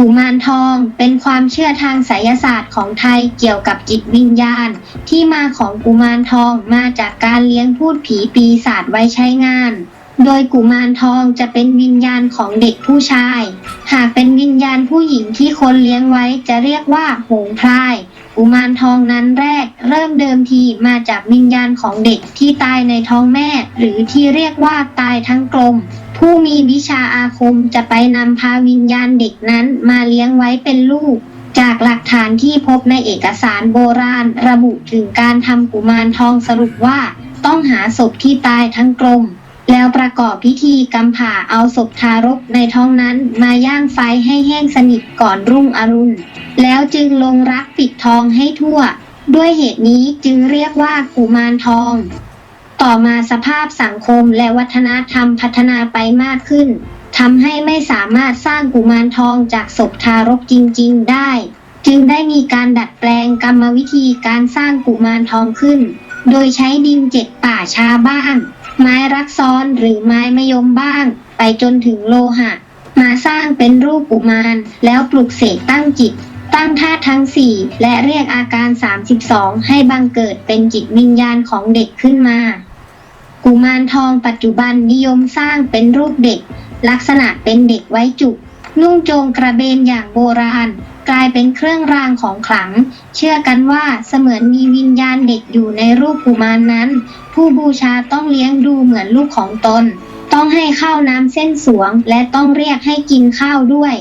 กุมารทองเป็นความเชื่อทางไสยศาสตร์ของไทยเกี่ยวกับจิตวิญญาณ ที่มาของกุมารทองมาจากการเลี้ยงพูดผีปีศาจไว้ใช้งาน โดยกุมารทองจะเป็นวิญญาณของเด็กผู้ชาย หากเป็นวิญญาณผู้หญิงที่คนเลี้ยงไว้จะเรียกว่าโหงพราย กุมารทองนั้นแรก เริ่มเดิมทีมาจากวิญญาณของเด็กที่ตายในท้องแม่ หรือที่เรียกว่าตายทั้งกลม ผู้มีวิชาอาคมจะไปนำพาวิญญาณเด็กนั้นมาเลี้ยงไว้เป็นลูก จากหลักฐานที่พบในเอกสารโบราณ ระบุถึงการทำกุมารทองสรุปว่า ต้องหาศพที่ตายทั้งกลม แล้วประกอบพิธีกำผ่าเอาศพทารกในท้องนั้นมาย่างไฟให้แห้งสนิทก่อนรุ่งอรุณ แล้วจึงลงรักปิดทองให้ทั่ว ด้วยเหตุนี้จึงเรียกว่ากุมารทอง ต่อมาสภาพสังคมและวัฒนธรรมพัฒนาไปมากขึ้นทำให้ไม่สามารถสร้างกุมารทองจากศพทารกจริง ๆ ได้ จึงได้มีการดัดแปลงกรรมวิธีการสร้างกุมารทองขึ้น โดยใช้ดินเจ็ดป่าชาบ้าง ไม้รักซ้อนหรือไม้มะยมบ้าง ไปจนถึงโลหะ มาสร้างเป็นรูปกุมาร แล้วปลุกเสกตั้งจิต ตั้งท่าตุทั้ง4และเรียกอาการ 32 ให้บังเกิดเป็นจิตวิญญาณของเด็กขึ้นมา กุมารทองปัจจุบันนิยมสร้างเป็นรูปเด็ก ลักษณะเป็นเด็กไว้จุก นุ่งโจงกระเบนอย่างโบราณ กลายเป็นเครื่องรางของขลัง เชื่อกันว่าเสมือนมีวิญญาณเด็กอยู่ในรูปกุมารนั้น ผู้บูชาต้องเลี้ยงดูเหมือนลูกของตน ต้องให้ข้าวน้ำเส้นสวง และต้องเรียกให้กินข้าวด้วย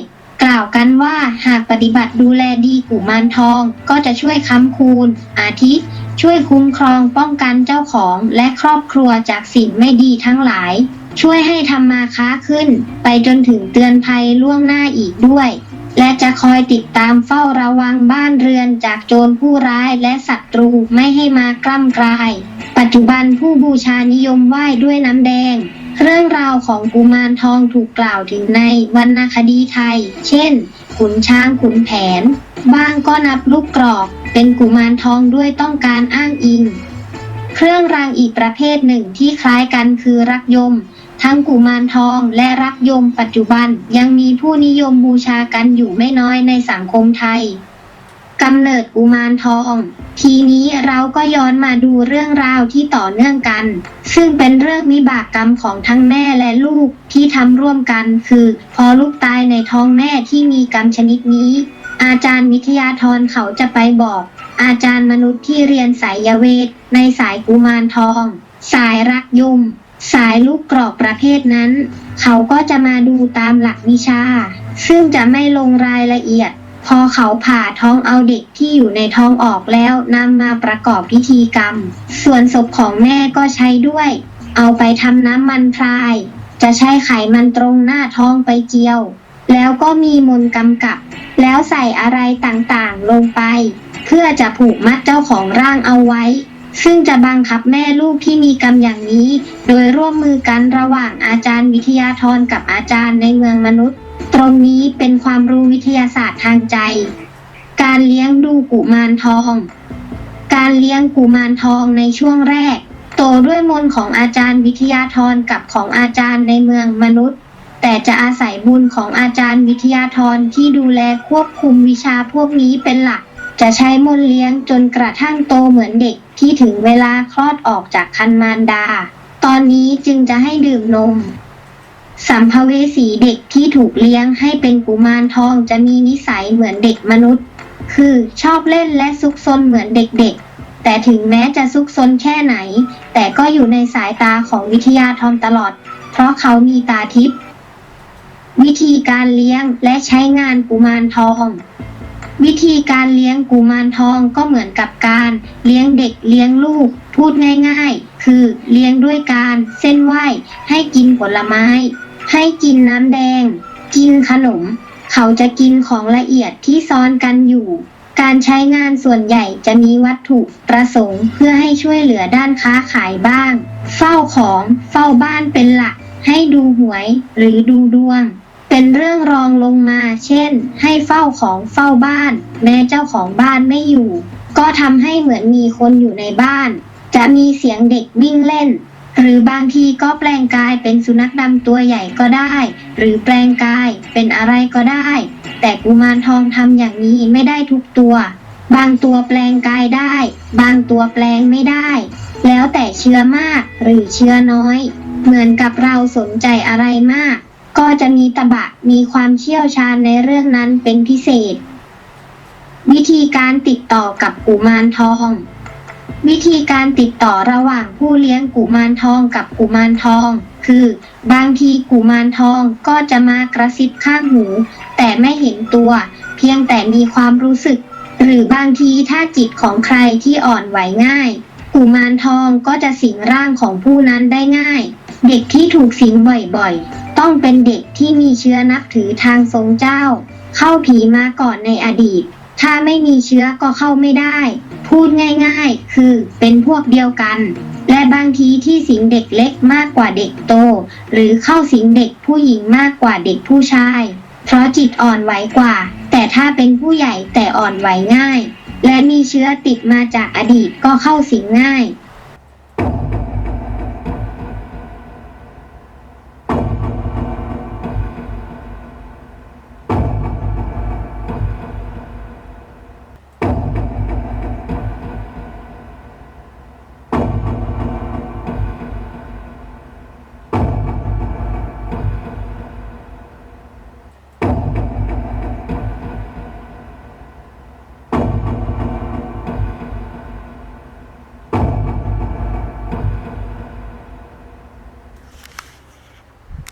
กล่าวกันว่าหากปฏิบัติดูแลดีกุมารทองก็จะช่วยค้ำคูณ อาทิ ช่วยคุ้มครองป้องกันเจ้าของและครอบครัวจากสิ่งไม่ดีทั้งหลาย ช่วยให้ทำมาค้าขึ้น ไปจนถึงเตือนภัยล่วงหน้าอีกด้วย และจะคอยติดตามเฝ้าระวังบ้านเรือนจากโจรผู้ร้ายและศัตรูไม่ให้มากล้ำกลาย ปัจจุบันผู้บูชานิยมไหว้ด้วยน้ำแดง เรื่องราวของกุมารทองถูกกล่าวถึงในวรรณคดีไทย เช่น ขุนช้างขุนแผน บ้างก็นับลูกกรอก เป็นกุมารทองด้วยต้องการอ้างอิง เครื่องรางอีกประเภทหนึ่งที่คล้ายกันคือรักยม ทั้งกุมารทองและรักยมปัจจุบันยังมีผู้นิยมบูชากันอยู่ไม่น้อยในสังคมไทย กำเนิดกุมารทอง ทีนี้เราก็ย้อนมาดูเรื่องราวที่ต่อเนื่องกัน ซึ่งเป็นเรื่องวิบากกรรมของทั้งแม่และลูกที่ทำร่วมกัน คือ พอลูกตายในท้องแม่ที่มีกรรมชนิดนี้ อาจารย์วิทยาธรเขาจะไปบอก อาจารย์มนุษย์ที่เรียนสายเวท ในสายกุมารทอง สายรักยุมสายลูกกรอกประเภทนั้น เขาก็จะมาดูตามหลักวิชา ซึ่งจะไม่ลงรายละเอียด พอเขาผ่าท้องเอาเด็กที่อยู่ในท้องออกแล้วนำมาประกอบพิธีกรรม ส่วนศพของแม่ก็ใช้ด้วย เอาไปทำน้ำมันพราย จะใช้ไขมันตรงหน้าท้องไปเจียว แล้วก็มีมนกำกับ แล้วใส่อะไรต่างๆลงไป เพื่อจะผูกมัดเจ้าของร่างเอาไว้ ซึ่งจะบังคับแม่ลูกที่มีกรรมอย่างนี้ โดยร่วมมือกันระหว่างอาจารย์วิทยาธรกับอาจารย์ในเมืองมนุษย์ ตรงนี้เป็นความรู้วิทยาศาสตร์ทางใจ การเลี้ยงดูกุมารทอง การเลี้ยงกุมารทองในช่วงแรก โตด้วยมนของอาจารย์วิทยาธรกับของอาจารย์ในเมืองมนุษย์ แต่จะอาศัยบุญของอาจารย์วิทยาธรที่ดูแลควบคุมวิชาพวกนี้เป็นหลัก จะใช้มนเลี้ยงจนกระทั่งโตเหมือนเด็กที่ถึงเวลาคลอดออกจากคันมารดา ตอนนี้จึงจะให้ดื่มนม สัมภเวสีเด็กที่ถูกเลี้ยงให้เป็นกุมารทองจะมีนิสัยเหมือนเด็กมนุษย์ คือชอบเล่นและซุกซนเหมือนเด็กๆ แต่ถึงแม้จะซุกซนแค่ไหน แต่ก็อยู่ในสายตาของวิทยาธรตลอด เพราะเขามีตาทิพย์วิธีการเลี้ยงและใช้งานกุมารทอง วิธีการเลี้ยงกุมารทองก็เหมือนกับการเลี้ยงเด็กเลี้ยงลูก พูดง่ายๆ คือเลี้ยงด้วยการเส้นไหว้ให้กินผลไม้ ให้กินน้ำแดง กินขนม เขาจะกินของละเอียดที่ซ้อนกันอยู่ การใช้งานส่วนใหญ่จะมีวัตถุประสงค์ เพื่อให้ช่วยเหลือด้านค้าขายบ้าง เฝ้าของเฝ้าบ้านเป็นหลัก ให้ดูหวยหรือดูดวง เป็นเรื่องรองลงมา เช่น ให้เฝ้าของเฝ้าบ้าน แม้เจ้าของบ้านไม่อยู่ ก็ทำให้เหมือนมีคนอยู่ในบ้าน จะมีเสียงเด็กวิ่งเล่น หรือบางทีก็แปลงกายเป็นสุนัขดำตัวใหญ่ก็ได้ หรือแปลงกายเป็นอะไรก็ได้ แต่กุมารทองทำอย่างนี้ไม่ได้ทุกตัว บางตัวแปลงกายได้ บางตัวแปลงไม่ได้ แล้วแต่เชื่อมากหรือเชื่อน้อย เหมือนกับเราสนใจอะไรมาก ก็จะมีตะบะมีความเชี่ยวชาญในเรื่องนั้นเป็นพิเศษ วิธีการติดต่อกับกุมารทอง วิธีการติดต่อระหว่างผู้เลี้ยงกุมารทองกับกุมารทอง คือ บางทีกุมารทองก็จะมากระซิบข้างหู แต่ไม่เห็นตัว เพียงแต่มีความรู้สึก หรือบางทีถ้าจิตของใครที่อ่อนไหวง่าย กุมารทองก็จะสิงร่างของผู้นั้นได้ง่าย เด็กที่ถูกสิงบ่อยๆ ต้องเป็นเด็กที่มีเชื้อนับถือทางทรงเจ้า เข้าผีมาก่อนในอดีต ถ้าไม่มีเชื้อก็เข้าไม่ได้ พูดง่ายๆ คือเป็นพวกเดียวกัน และบางทีที่สิงเด็กเล็กมากกว่าเด็กโต หรือเข้าสิงเด็กผู้หญิงมากกว่าเด็กผู้ชาย เพราะจิตอ่อนไหวกว่า แต่ถ้าเป็นผู้ใหญ่แต่อ่อนไหวง่าย และมีเชื้อติดมาจากอดีตก็เข้าสิงง่าย